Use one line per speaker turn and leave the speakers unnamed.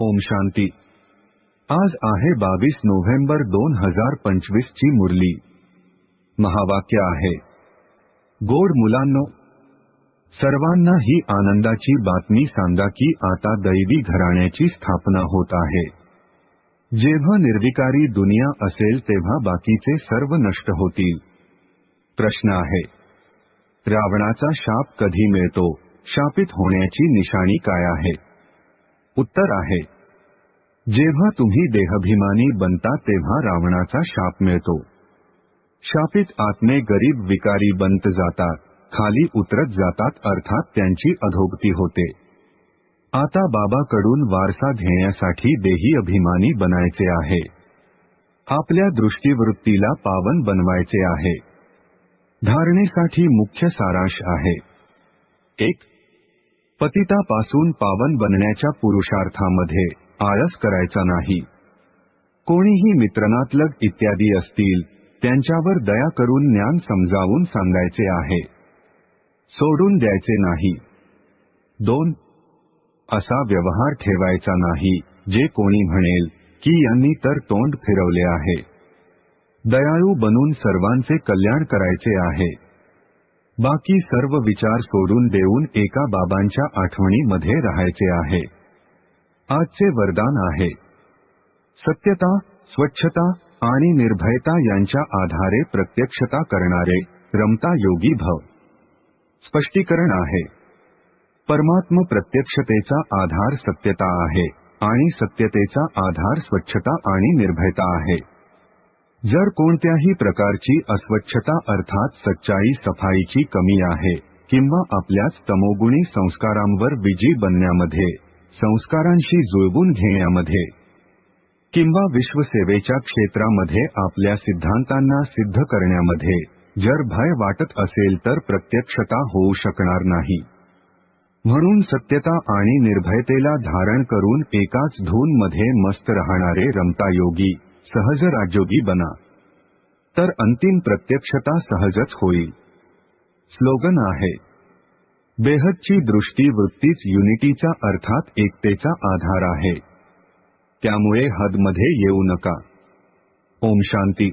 शांती। आज आहे बावीस नोव्हेंबर दोन हज़ार पंचवीस ची मुरली। महावाक्य आहे, गोड मुलांनो, सर्वांना ही आनंदाची बातमी सांगा की आता दैवी घराण्याची स्थापना होत आहे. जेव्हा निर्विकारी दुनिया असेल तेव्हा बाकीचे सर्व नष्ट होतील. प्रश्न आहे, रावणाचा शाप कधी मिळतो? शापित होण्याची निशाणी काय आहे? उत्तर आहे जेव्हा तुम्ही देहभिमानी बनता तेव्हा रावणाचा शाप मिळतो. शापित आत्मे गरीब विकारी बनत जातात खाली उतरत जातात अर्थात त्यांची अधोगती होते. आता बाबाकडून वारसा घेण्यासाठी देही अभिमानी बनायचे आहे. आपल्या दृष्टीवृत्तीला पावन बनवायचे आहे. धारणेसाठी मुख्य सारांश आहे. एक पतितापासून पावन बनण्याच्या पुरुषार्थामध्ये. आळस करायचा नाही. कोणीही मित्रनातलग इत्यादी असतील त्यांच्यावर दया करून ज्ञान समजावून सांगायचे आहे. सोडून द्यायचे नाही. दोन असा व्यवहार ठेवायचा नाही जे कोणी म्हणेल की यांनी तर तोंड फिरवले आहे. दयाळू बनून सर्वांचे कल्याण करायचे आहे. बाकी सर्व विचार सोडून देऊन एका बाबांच्या आठवणीमध्ये राहायचे आहे. आजचे वरदान आहे. सत्यता स्वच्छता आणि निर्भयता यांच्या आधारे प्रत्यक्षता करणारे रमता योगी भव. स्पष्टीकरण आहे. परमात्म प्रत्यक्षतेचा आधार सत्यता आहे आणि सत्यतेचा आधार स्वच्छता आणि निर्भयता आहे. जर कोणत्याही प्रकारची अस्वच्छता अर्थात सच्चाई सफाईची कमी आहे किंवा आपल्याच तमोगुणी संस्कारांवर विजी बनण्यामध्ये संस्कारांशी जुळवून घेण्यामध्ये किंवा विश्वसेवेच्या क्षेत्रामध्ये आपल्या सिद्धांतांना सिद्ध करण्यामध्ये जर भय वाटत असेल तर प्रत्यक्षता होऊ शकणार नाही. म्हणून सत्यता आणि निर्भयतेला धारण करून एकाच धूनमध्ये मस्त राहणारे रमता योगी सहज राजयोगी बना. तर अंतिम प्रत्यक्षता सहजच होईल. स्लोगन आहे बेहदची दृष्टी वृत्तीच युनिटीचा अर्थात एकतेचा आधार आहे. त्यामुळे हदमध्ये येऊ नका. ओम शांती.